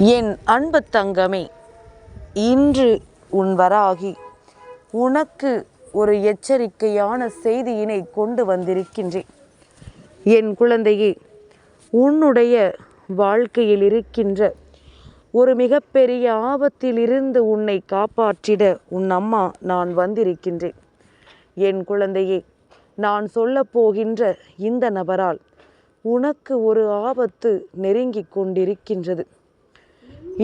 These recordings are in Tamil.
என் அன்பு தங்கமே இன்று உன் வராகி உனக்கு ஒரு எச்சரிக்கையான செய்தியினை கொண்டு வந்திருக்கின்றேன். என் குழந்தையே உன்னுடைய வாழ்க்கையில் இருக்கின்ற ஒரு மிகப்பெரிய ஆபத்திலிருந்து உன்னை காப்பாற்றிட உன் அம்மா நான் வந்திருக்கின்றேன். என் குழந்தையே நான் சொல்லப்போகின்ற இந்த நபரால் உனக்கு ஒரு ஆபத்து நெருங்கிக் கொண்டிருக்கின்றது.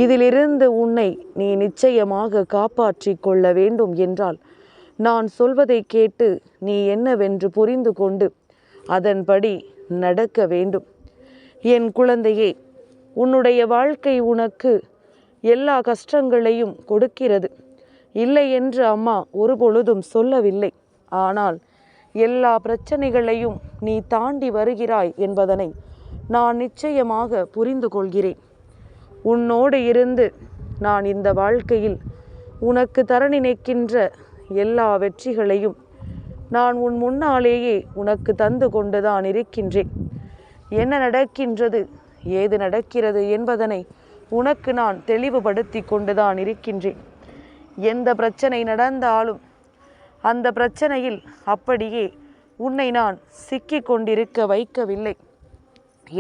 இதிலிருந்து உன்னை நீ நிச்சயமாக காப்பாற்றி கொள்ள வேண்டும் என்றால் நான் சொல்வதை கேட்டு நீ என்னவென்று புரிந்து கொண்டு அதன்படி நடக்க வேண்டும். என் குழந்தையே உன்னுடைய வாழ்க்கை உனக்கு எல்லா கஷ்டங்களையும் கொடுக்கிறது. இல்லை என்று அம்மா ஒருபொழுதும் சொல்லவில்லை. ஆனால் எல்லா பிரச்சனைகளையும் நீ தாண்டி வருகிறாய் என்பதனை நான் நிச்சயமாக புரிந்து கொள்கிறேன். உன்னோடு இருந்து நான் இந்த வாழ்க்கையில் உனக்கு தர நினைக்கின்ற எல்லா வெற்றிகளையும் நான் உன் முன்னாலேயே உனக்கு தந்து கொண்டுதான் இருக்கின்றேன். என்ன நடக்கின்றது ஏது நடக்கிறது என்பதனை உனக்கு நான் தெளிவுபடுத்தி கொண்டுதான் இருக்கின்றேன். எந்த பிரச்சனை நடந்தாலும் அந்த பிரச்சனையில் அப்படியே உன்னை நான் சிக்கிக் கொண்டிருக்க வைக்கவில்லை.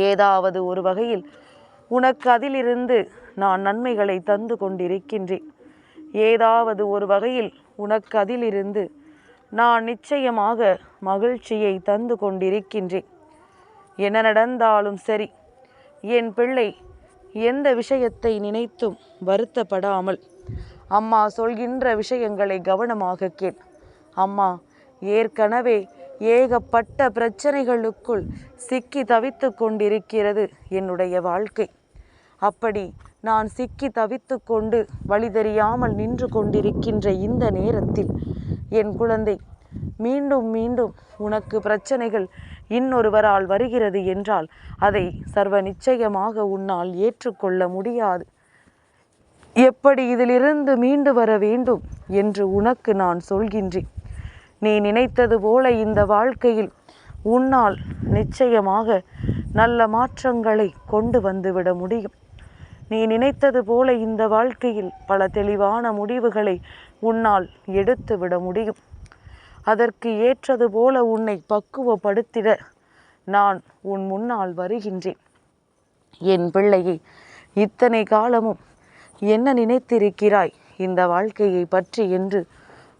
ஏதாவது ஒரு வகையில் உனக்கு அதிலிருந்து நான் நன்மைகளை தந்து கொண்டிருக்கின்றேன். ஏதாவது ஒரு வகையில் உனக்கு அதிலிருந்து நான் நிச்சயமாக மகிழ்ச்சியை தந்து கொண்டிருக்கின்றேன். என்ன நடந்தாலும் சரி என் பிள்ளை எந்த விஷயத்தை நினைத்தும் வருத்தப்படாமல் அம்மா சொல்கின்ற விஷயங்களை கவனமாக கேள். அம்மா ஏற்கனவே ஏகப்பட்ட பிரச்சனைகளுக்குள் சிக்கி தவித்து கொண்டிருக்கிறது என்னுடைய வாழ்க்கை. அப்படி நான் சிக்கி தவித்து கொண்டு வழி தெரியாமல் நின்று கொண்டிருக்கின்ற இந்த நேரத்தில் என் குழந்தை மீண்டும் மீண்டும் உனக்கு பிரச்சனைகள் இன்னொருவரால் வருகிறது என்றால் அதை சர்வ நிச்சயமாக உன்னால் ஏற்றுக்கொள்ள முடியாது. எப்படி இதிலிருந்து மீண்டு வர வேண்டும் என்று உனக்கு நான் சொல்கின்றேன். நீ நினைத்தது போல இந்த வாழ்க்கையில் உன்னால் நிச்சயமாக நல்ல மாற்றங்களை கொண்டு வந்துவிட முடியும். நீ நினைத்தது போல இந்த வாழ்க்கையில் பல தெளிவான முடிவுகளை உன்னால் எடுத்து விட முடியும். அதற்கு ஏற்றது போல உன்னை பக்குவப்படுத்திட நான் உன் முன்னால் வருகின்றேன். என் பிள்ளையை இத்தனை காலமும் என்ன நினைத்திருக்கிறாய்? இந்த வாழ்க்கையை பற்றி என்று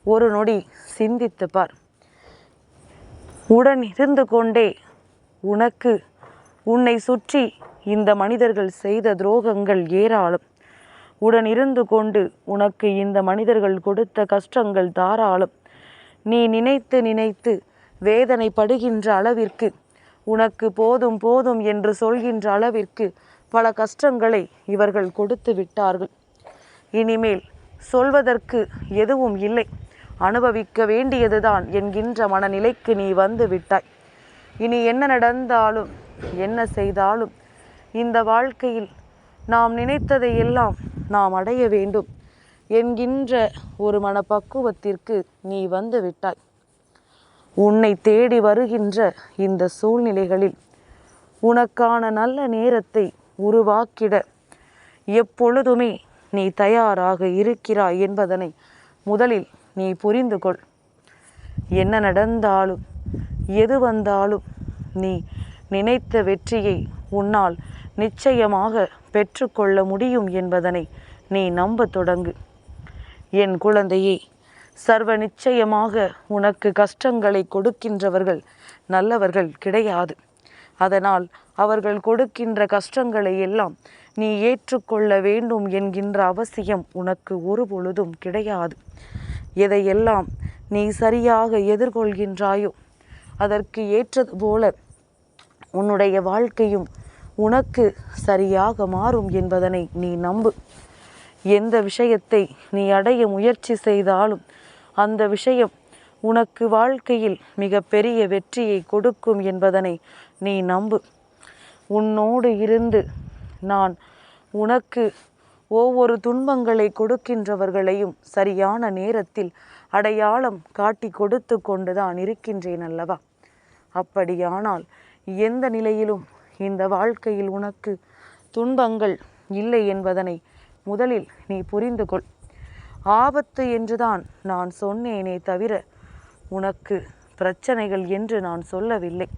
ஒரு நொடி சிந்தித்து பார். உடன் இருந்து கொண்டே உனக்கு உன்னை சுற்றி இந்த மனிதர்கள் செய்த துரோகங்கள் ஏராளம். உடன் இருந்து கொண்டு உனக்கு இந்த மனிதர்கள் கொடுத்த கஷ்டங்கள் தாராளம். நீ நினைத்து நினைத்து வேதனைப்படுகின்ற அளவிற்கு உனக்கு போதும் போதும் என்று சொல்கின்ற அளவிற்கு பல கஷ்டங்களை இவர்கள் கொடுத்து விட்டார்கள். இனிமேல் சொல்வதற்கு எதுவும் இல்லை. அனுபவிக்க வேண்டியதுதான் என்கின்ற மனநிலைக்கு நீ வந்து விட்டாய். இனி என்ன நடந்தாலும் என்ன செய்தாலும் இந்த வாழ்க்கையில் நாம் நினைத்ததை எல்லாம் நாம் அடைய வேண்டும். என்கின்ற ஒரு மனப்பக்குவத்திற்கு நீ வந்து விட்டாய். உன்னை தேடி வருகின்ற இந்த சூழ்நிலைகளில் உனக்கான நல்ல நேரத்தை உருவாக்கிட எப்பொழுதுமே நீ தயாராக இருக்கிறாய் என்பதனை முதலில் நீ புரிந்து கொள் என்ன நடந்தாலும் எது வந்தாலும் நீ நினைத்த வெற்றியை உன்னால் நிச்சயமாக பெற்றுக்கொள்ள முடியும் என்பதனை நீ நம்ப தொடங்கு. என் குழந்தையே சர்வ நிச்சயமாக உனக்கு கஷ்டங்களை கொடுக்கின்றவர்கள் நல்லவர்கள் கிடையாது. அதனால் அவர்கள் கொடுக்கின்ற கஷ்டங்களை எல்லாம் நீ ஏற்றுக்கொள்ள வேண்டும் என்கின்ற அவசியம் உனக்கு ஒரு பொழுதும் கிடையாது. எதையெல்லாம் நீ சரியாக எதிர்கொள்கின்றாயோ அதற்கு ஏற்றது போல உன்னுடைய வாழ்க்கையும் உனக்கு சரியாக மாறும் என்பதனை நீ நம்பு. எந்த விஷயத்தை நீ அடைய முயற்சி செய்தாலும் அந்த விஷயம் உனக்கு வாழ்க்கையில் மிகப்பெரிய வெற்றியை கொடுக்கும் என்பதனை நீ நம்பு. உன்னோடு இருந்து நான் உனக்கு ஒவ்வொரு துன்பங்களை கொடுக்கின்றவர்களையும் சரியான நேரத்தில் அடையாளம் காட்டி கொடுத்து கொண்டுதான் இருக்கின்றேன் அல்லவா? அப்படியானால் எந்த நிலையிலும் இந்த வாழ்க்கையில் உனக்கு துன்பங்கள் இல்லை என்பதனை முதலில் நீ புரிந்து கொள். ஆபத்து என்றுதான் நான் சொன்னேனே தவிர உனக்கு பிரச்சனைகள் என்று நான் சொல்லவில்லை.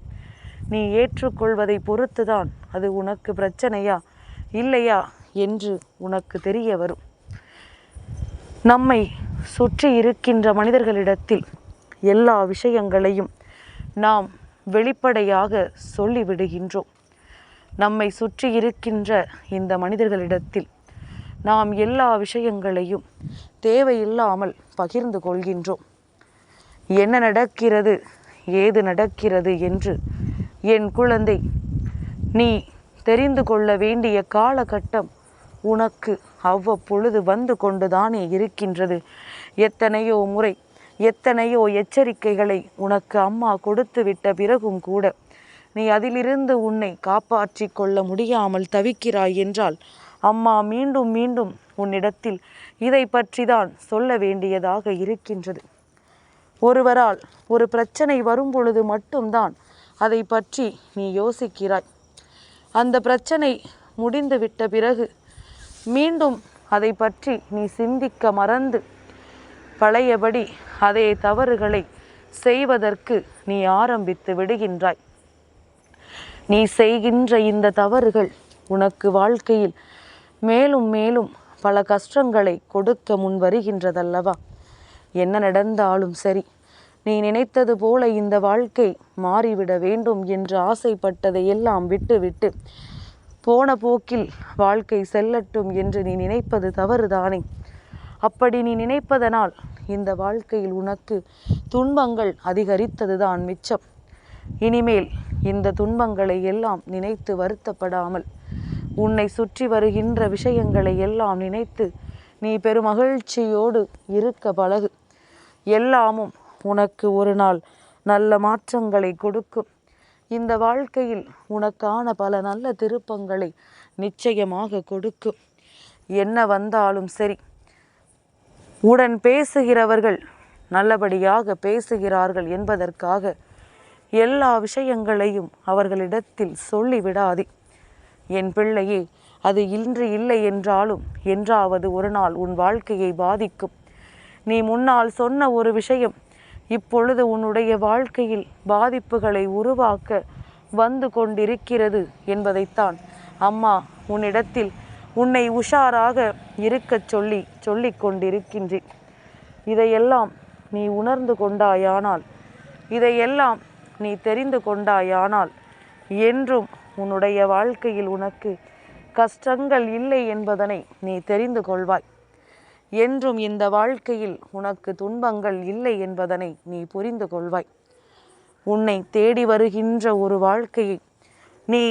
நீ ஏற்றுக்கொள்வதை பொறுத்துதான் அது உனக்கு பிரச்சனையா இல்லையா என்று உனக்கு தெரிய வரும். நம்மை சுற்றி இருக்கின்ற மனிதர்களிடத்தில் எல்லா விஷயங்களையும் நாம் வெளிப்படையாக சொல்லிவிடுகின்றோம். நம்மை சுற்றி இருக்கின்ற இந்த மனிதர்களிடத்தில் நாம் எல்லா விஷயங்களையும் தேவையில்லாமல் பகிர்ந்து கொள்கின்றோம். என்ன நடக்கிறது ஏது நடக்கிறது என்று என் குழந்தை நீ தெரிந்து கொள்ள வேண்டிய காலகட்டம் உனக்கு அவ்வப்பொழுது வந்து கொண்டுதானே இருக்கின்றது. எத்தனையோ முறை எத்தனையோ எச்சரிக்கைகளை உனக்கு அம்மா கொடுத்து விட்ட பிறகும் கூட நீ அதிலிருந்து உன்னை காப்பாற்றி கொள்ள முடியாமல் தவிக்கிறாய் என்றால் அம்மா மீண்டும் மீண்டும் உன்னிடத்தில் இதை பற்றி தான் சொல்ல வேண்டியதாக இருக்கின்றது. ஒருவரால் ஒரு பிரச்சனை வரும்பொழுது மட்டும்தான் அதை பற்றி நீ யோசிக்கிறாய். அந்த பிரச்சனை முடிந்துவிட்ட பிறகு மீண்டும் அதை பற்றி நீ சிந்திக்க மறந்து பழையபடி அதே தவறுகளை செய்வதற்கு நீ ஆரம்பித்து விடுகின்றாய். நீ செய்கின்ற இந்த தவறுகள் உனக்கு வாழ்க்கையில் மேலும் மேலும் பல கஷ்டங்களை கொடுக்க முன் வருகின்றதல்லவா? என்ன நடந்தாலும் சரி நீ நினைத்தது போல இந்த வாழ்க்கை மாறிவிட வேண்டும் என்று ஆசைப்பட்டதை எல்லாம் விட்டுவிட்டு போன போக்கில் வாழ்க்கை செல்லட்டும் என்று நீ நினைப்பது தவறுதானே? அப்படி நீ நினைப்பதனால் இந்த வாழ்க்கையில் உனக்கு துன்பங்கள் அதிகரித்ததுதான் மிச்சம். இனிமேல் இந்த துன்பங்களை எல்லாம் நினைத்து வருத்தப்படாமல் உன்னை சுற்றி வருகின்ற விஷயங்களை எல்லாம் நினைத்து நீ பெருமகிழ்ச்சியோடு இருக்க பழகு. எல்லாமும் உனக்கு ஒரு நாள் நல்ல மாற்றங்களை கொடுக்கும். இந்த வாழ்க்கையில் உனக்கான பல நல்ல திருப்பங்களை நிச்சயமாக கொடுக்கும். என்ன வந்தாலும் சரி உடன் பேசுகிறவர்கள் நல்லபடியாக பேசுகிறார்கள் என்பதற்காக எல்லா விஷயங்களையும் அவர்களிடத்தில் சொல்லிவிடாதே. என் பிள்ளையே அது இன்று இல்லை என்றாலும் என்றாவது ஒரு நாள் உன் வாழ்க்கையை பாதிக்கும். நீ முன்னால் சொன்ன ஒரு விஷயம் இப்பொழுது உன்னுடைய வாழ்க்கையில் பாதிப்புகளை உருவாக்க வந்து கொண்டிருக்கிறது என்பதைத்தான் அம்மா உன்னிடத்தில் உன்னை உஷாராக இருக்கச் சொல்லி சொல்லிக் கொண்டிருக்கின்றேன். இதையெல்லாம் நீ உணர்ந்து கொண்டாயானால் இதையெல்லாம் நீ தெரிந்து கொண்டாயானால் என்றும் உன்னுடைய வாழ்க்கையில் உனக்கு கஷ்டங்கள் இல்லை என்பதனை நீ தெரிந்து கொள்வாய். என்றும் இந்த வாழ்க்கையில் உனக்கு துன்பங்கள் இல்லை என்பதனை நீ புரிந்து கொள்வாய். உன்னை தேடி வருகின்ற ஒரு வாழ்க்கையை நீ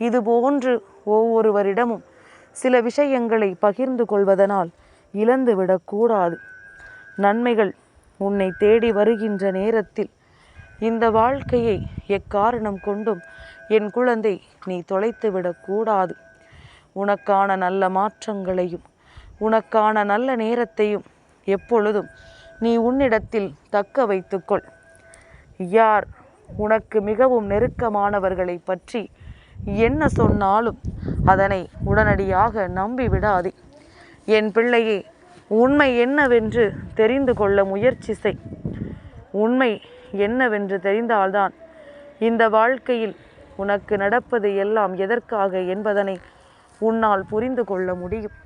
இதுபோன்று ஒவ்வொருவரிடமும் சில விஷயங்களை பகிர்ந்து கொள்வதனால் இழந்துவிடக்கூடாது நன்மைகள் உன்னை தேடி வருகின்ற நேரத்தில் இந்த வாழ்க்கையை எக்காரணம் கொண்டும் என் குழந்தை நீ தொலைத்து விடக்கூடாது. உனக்கான நல்ல மாற்றங்களையும் உனக்கான நல்ல நேரத்தையும் எப்பொழுதும் நீ உன்னிடத்தில் தக்க வைத்துக்கொள். யார் உனக்கு மிகவும் நெருக்கமானவர்களை பற்றி என்ன சொன்னாலும் அதனை உடனடியாக நம்பி விடாதே என் பிள்ளையே உண்மை என்னவென்று தெரிந்து கொள்ள முயற்சி செய். உண்மை என்னவென்று தெரிந்தால்தான் இந்த வாழ்க்கையில் உனக்கு நடப்பது எல்லாம் எதற்காக என்பதனை உன்னால் புரிந்து கொள்ள முடியும்.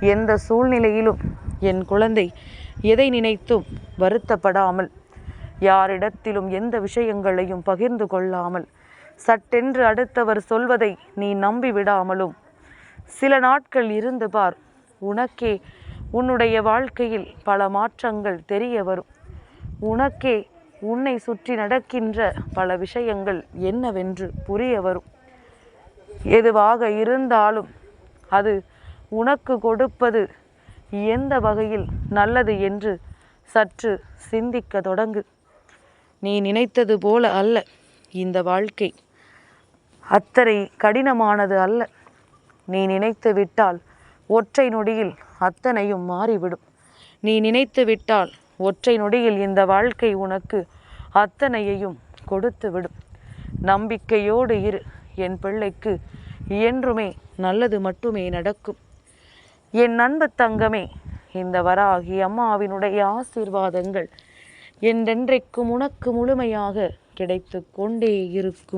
எந்த சூழ்நிலையிலும் என் குழந்தை எதை நினைத்தும் வருத்தப்படாமல் யாரிடத்திலும் எந்த விஷயங்களையும் பகிர்ந்து கொள்ளாமல் சட்டென்று அடுத்தவர் சொல்வதை நீ நம்பி விடாமலும். சில நாட்கள் இருந்து பார் உனக்கே உன்னுடைய வாழ்க்கையில் பல மாற்றங்கள் தெரிய வரும். உனக்கே உன்னை சுற்றி நடக்கின்ற பல விஷயங்கள் என்னவென்று புரிய வரும். எதுவாக இருந்தாலும் அது உனக்கு கொடுப்பது எந்த வகையில் நல்லது என்று சற்று சிந்திக்க தொடங்கு. நீ நினைத்தது போல அல்ல இந்த வாழ்க்கை அத்தனை கடினமானது அல்ல. நீ நினைத்து விட்டால் ஒற்றை நொடியில் அத்தனையும் மாறிவிடும். நீ நினைத்து விட்டால் ஒற்றை நொடியில் இந்த வாழ்க்கை உனக்கு அத்தனையையும் கொடுத்து விடும் நம்பிக்கையோடு இரு. என் பிள்ளைக்கு என்றுமே நல்லது மட்டுமே நடக்கும். என் அன்பு தங்கமே இந்த வராகி அம்மாவினுடைய ஆசீர்வாதங்கள் என்றென்றைக்கும் உனக்கு முழுமையாக கிடைத்து கொண்டே இருக்கும்.